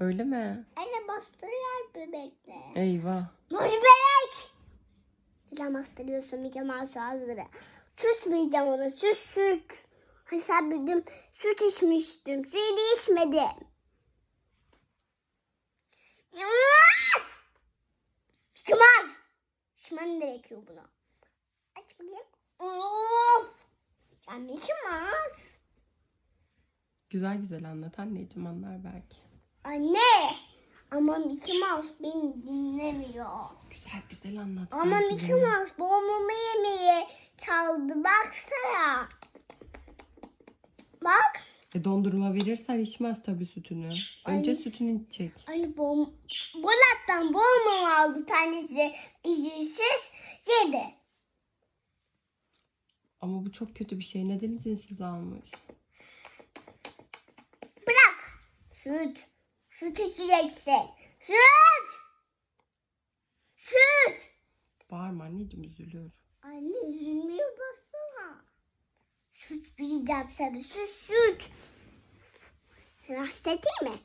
Öyle mi? Anne bastırıyor bebekle. Eyvah. Nuri bebek! Neden bastırıyorsun Mickey Mouse ağzını? Tutmayacağım onu. Süt süt. Hani sen bildim süt içmiştim. Suyunu içmedim. Şıman. Şıman gerekiyor buna. Aç bakayım. Of. Ya Mickey Mouse. Güzel güzel anlat anneciğim anlar belki. Anne. Ama Mickey Mouse beni dinlemiyor. Güzel güzel anlat. Ama Mickey dinler. Mouse babamı yemeği çaldı. Baksana. Bak. E, dondurma verirsen içmez tabii sütünü. Önce Ay. sütünü içecek. Hani bom Bolat'tan babamı aldı tanesi izinsiz yedi. Ama bu çok kötü bir şey. Neden izinsiz almış? Bırak. Süt. Süt içeceksin. Süt. Süt. Bağırma anneciğim üzülüyorum. Anne üzülmüyor baksana. Süt vereceğim sana. Süt süt. Sen hasta değil mi?